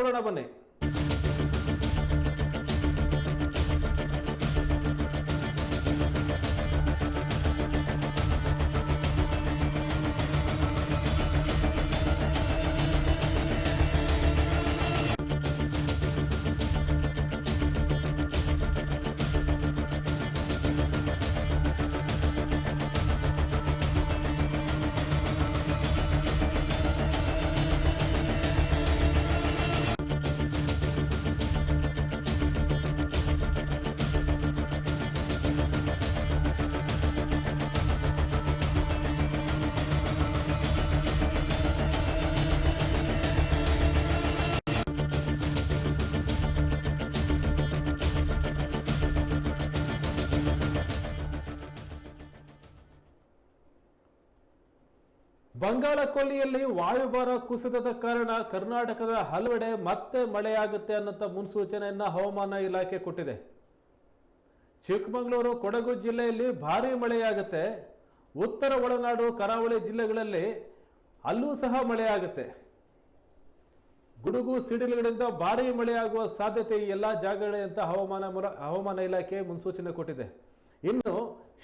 ଘଟଣା ବନେ ಬಂಗಾಳ ಕೊಲ್ಲಿಯಲ್ಲಿ ವಾಯುಭಾರ ಕುಸಿತದ ಕಾರಣ ಕರ್ನಾಟಕದ ಹಲವೆಡೆ ಮತ್ತೆ ಮಳೆಯಾಗುತ್ತೆ ಅನ್ನೋಂಥ ಮುನ್ಸೂಚನೆಯನ್ನ ಹವಾಮಾನ ಇಲಾಖೆ ಕೊಟ್ಟಿದೆ. ಚಿಕ್ಕಮಗಳೂರು, ಕೊಡಗು ಜಿಲ್ಲೆಯಲ್ಲಿ ಭಾರೀ ಮಳೆಯಾಗುತ್ತೆ. ಉತ್ತರ ಒಳನಾಡು, ಕರಾವಳಿ ಜಿಲ್ಲೆಗಳಲ್ಲಿ ಅಲ್ಲೂ ಸಹ ಮಳೆಯಾಗುತ್ತೆ. ಗುಡುಗು, ಸಿಡಿಲುಗಳಿಂದ ಭಾರೀ ಮಳೆಯಾಗುವ ಸಾಧ್ಯತೆ ಈ ಎಲ್ಲ ಜಾಗಗಳೇ ಅಂತ ಹವಾಮಾನ ಹವಾಮಾನ ಇಲಾಖೆ ಮುನ್ಸೂಚನೆ ಕೊಟ್ಟಿದೆ. ಇನ್ನು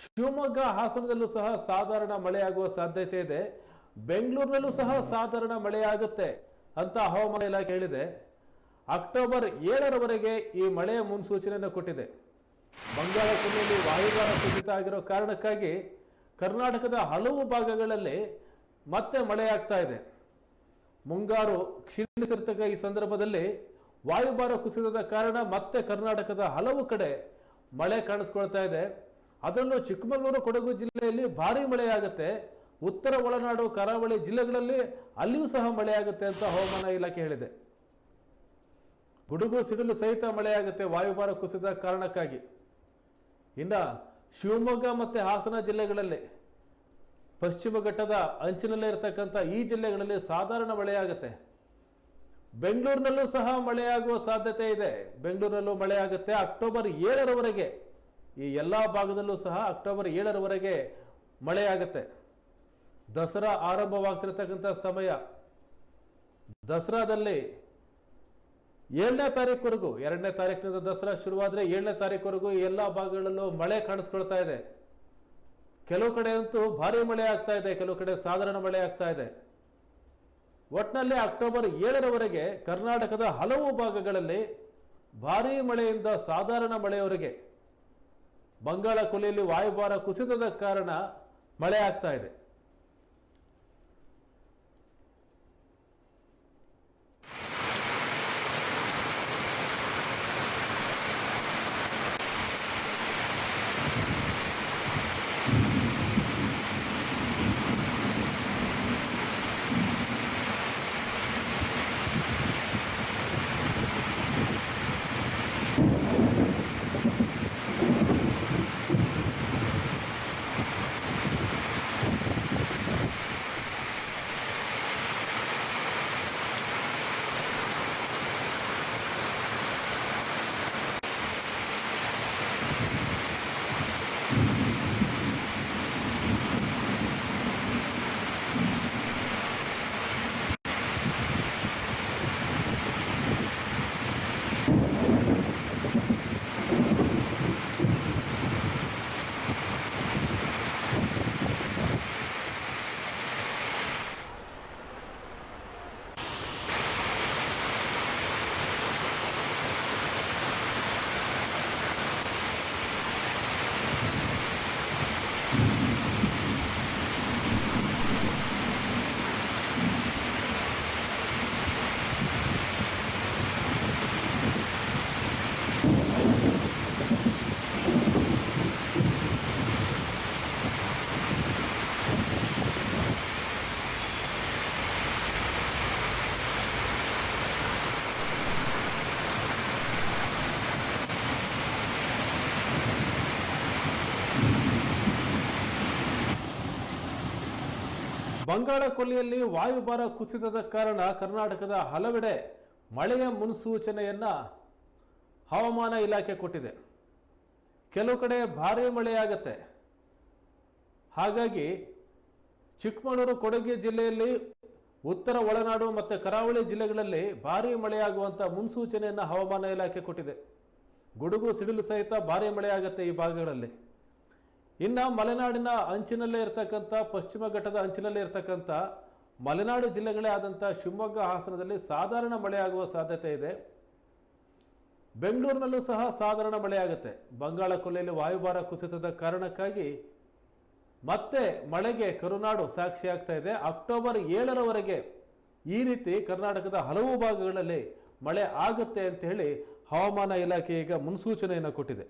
ಶಿವಮೊಗ್ಗ ಹಾಸನದಲ್ಲೂ ಸಹ ಸಾಧಾರಣ ಮಳೆಯಾಗುವ ಸಾಧ್ಯತೆ ಇದೆ. ಬೆಂಗಳೂರಿನಲ್ಲೂ ಸಹ ಸಾಧಾರಣ ಮಳೆಯಾಗುತ್ತೆ ಅಂತ ಹವಾಮಾನ ಇಲಾಖೆ ಹೇಳಿದೆ. ಅಕ್ಟೋಬರ್ ಏಳರವರೆಗೆ ಈ ಮಳೆಯ ಮುನ್ಸೂಚನೆಯನ್ನು ಕೊಟ್ಟಿದೆ. ಬಂಗಾಳ ವಾಯುಭಾರ ಕುಸಿತ ಆಗಿರೋ ಕಾರಣಕ್ಕಾಗಿ ಕರ್ನಾಟಕದ ಹಲವು ಭಾಗಗಳಲ್ಲಿ ಮತ್ತೆ ಮಳೆಯಾಗ್ತಾ ಇದೆ. ಮುಂಗಾರು ಕ್ಷೀಣಿಸಿರ್ತಕ್ಕ ಈ ಸಂದರ್ಭದಲ್ಲಿ ವಾಯುಭಾರ ಕುಸಿತದ ಕಾರಣ ಮತ್ತೆ ಕರ್ನಾಟಕದ ಹಲವು ಕಡೆ ಮಳೆ ಕಾಣಿಸ್ಕೊಳ್ತಾ ಇದೆ. ಅದರಲ್ಲೂ ಚಿಕ್ಕಮಗಳೂರು ಕೊಡಗು ಜಿಲ್ಲೆಯಲ್ಲಿ ಭಾರಿ ಮಳೆಯಾಗುತ್ತೆ. ಉತ್ತರ ಒಳನಾಡು, ಕರಾವಳಿ ಜಿಲ್ಲೆಗಳಲ್ಲಿ ಅಲ್ಲಿಯೂ ಸಹ ಮಳೆಯಾಗುತ್ತೆ ಅಂತ ಹವಾಮಾನ ಇಲಾಖೆ ಹೇಳಿದೆ. ಗುಡುಗು ಸಿಡಿಲು ಸಹಿತ ಮಳೆಯಾಗುತ್ತೆ, ವಾಯುಭಾರ ಕುಸಿದ ಕಾರಣಕ್ಕಾಗಿ. ಇನ್ನ ಶಿವಮೊಗ್ಗ ಮತ್ತೆ ಹಾಸನ ಜಿಲ್ಲೆಗಳಲ್ಲಿ ಪಶ್ಚಿಮ ಘಟ್ಟದ ಅಂಚಿನಲ್ಲೇ ಇರತಕ್ಕಂಥ ಈ ಜಿಲ್ಲೆಗಳಲ್ಲಿ ಸಾಧಾರಣ ಮಳೆಯಾಗುತ್ತೆ. ಬೆಂಗಳೂರಿನಲ್ಲೂ ಸಹ ಮಳೆಯಾಗುವ ಸಾಧ್ಯತೆ ಇದೆ. ಬೆಂಗಳೂರಿನಲ್ಲೂ ಮಳೆಯಾಗುತ್ತೆ. ಅಕ್ಟೋಬರ್ ಏಳರವರೆಗೆ ಈ ಎಲ್ಲ ಭಾಗದಲ್ಲೂ ಸಹ ಅಕ್ಟೋಬರ್ ಏಳರವರೆಗೆ ಮಳೆಯಾಗುತ್ತೆ. ದಸರಾ ಆರಂಭವಾಗ್ತಿರ್ತಕ್ಕಂಥ ಸಮಯ. ದಸರಾದಲ್ಲಿ ಏಳನೇ ತಾರೀಕುವರೆಗೂ ಎರಡನೇ ತಾರೀಕಿನಿಂದ ದಸರಾ ಶುರುವಾದರೆ ಏಳನೇ ತಾರೀಕುವರೆಗೂ ಎಲ್ಲ ಭಾಗಗಳಲ್ಲೂ ಮಳೆ ಕಾಣಿಸ್ಕೊಳ್ತಾ ಇದೆ. ಕೆಲವು ಕಡೆ ಅಂತೂ ಭಾರಿ ಮಳೆ ಆಗ್ತಾ ಇದೆ, ಕೆಲವು ಕಡೆ ಸಾಧಾರಣ ಮಳೆ ಆಗ್ತಾ ಇದೆ. ಒಟ್ಟಿನಲ್ಲಿ ಅಕ್ಟೋಬರ್ ಏಳರವರೆಗೆ ಕರ್ನಾಟಕದ ಹಲವು ಭಾಗಗಳಲ್ಲಿ ಭಾರೀ ಮಳೆಯಿಂದ ಸಾಧಾರಣ ಮಳೆಯವರೆಗೆ ಬಂಗಾಳ ಕೊಲ್ಲಿಯಲ್ಲಿ ವಾಯುಭಾರ ಕುಸಿತದ ಕಾರಣ ಮಳೆ ಆಗ್ತಾ ಇದೆ. ಬಂಗಾಳ ಕೊಲ್ಲಿಯಲ್ಲಿ ವಾಯುಭಾರ ಕುಸಿತದ ಕಾರಣ ಕರ್ನಾಟಕದ ಹಲವೆಡೆ ಮಳೆಯ ಮುನ್ಸೂಚನೆಯನ್ನ ಹವಾಮಾನ ಇಲಾಖೆ ಕೊಟ್ಟಿದೆ. ಕೆಲವು ಕಡೆ ಭಾರೀ ಮಳೆಯಾಗತ್ತೆ. ಹಾಗಾಗಿ ಚಿಕ್ಕಮಗಳೂರು, ಕೊಡಗು ಜಿಲ್ಲೆಯಲ್ಲಿ ಉತ್ತರ ಒಳನಾಡು ಮತ್ತು ಕರಾವಳಿ ಜಿಲ್ಲೆಗಳಲ್ಲಿ ಭಾರೀ ಮಳೆಯಾಗುವಂಥ ಮುನ್ಸೂಚನೆಯನ್ನು ಹವಾಮಾನ ಇಲಾಖೆ ಕೊಟ್ಟಿದೆ. ಗುಡುಗು, ಸಿಡಿಲು ಸಹಿತ ಭಾರೀ ಮಳೆಯಾಗತ್ತೆ ಈ ಭಾಗಗಳಲ್ಲಿ. ಇನ್ನು ಮಲೆನಾಡಿನ ಅಂಚಿನಲ್ಲೇ ಇರತಕ್ಕಂಥ, ಪಶ್ಚಿಮ ಘಟ್ಟದ ಅಂಚಿನಲ್ಲೇ ಇರತಕ್ಕಂಥ, ಮಲೆನಾಡು ಜಿಲ್ಲೆಗಳೇ ಆದಂಥ ಶಿವಮೊಗ್ಗ ಹಾಸನದಲ್ಲಿ ಸಾಧಾರಣ ಮಳೆಯಾಗುವ ಸಾಧ್ಯತೆ ಇದೆ. ಬೆಂಗಳೂರಿನಲ್ಲೂ ಸಹ ಸಾಧಾರಣ ಮಳೆಯಾಗುತ್ತೆ. ಬಂಗಾಳ ಕೊಲ್ಲಿಯಲ್ಲಿ ವಾಯುಭಾರ ಕುಸಿತದ ಕಾರಣಕ್ಕಾಗಿ ಮತ್ತೆ ಮಳೆಗೆ ಕರುನಾಡು ಸಾಕ್ಷಿಯಾಗ್ತಾ ಇದೆ. ಅಕ್ಟೋಬರ್ ಏಳರವರೆಗೆ ಈ ರೀತಿ ಕರ್ನಾಟಕದ ಹಲವು ಭಾಗಗಳಲ್ಲಿ ಮಳೆ ಆಗುತ್ತೆ ಅಂತ ಹೇಳಿ ಹವಾಮಾನ ಇಲಾಖೆ ಈಗ ಮುನ್ಸೂಚನೆಯನ್ನು ಕೊಟ್ಟಿದೆ.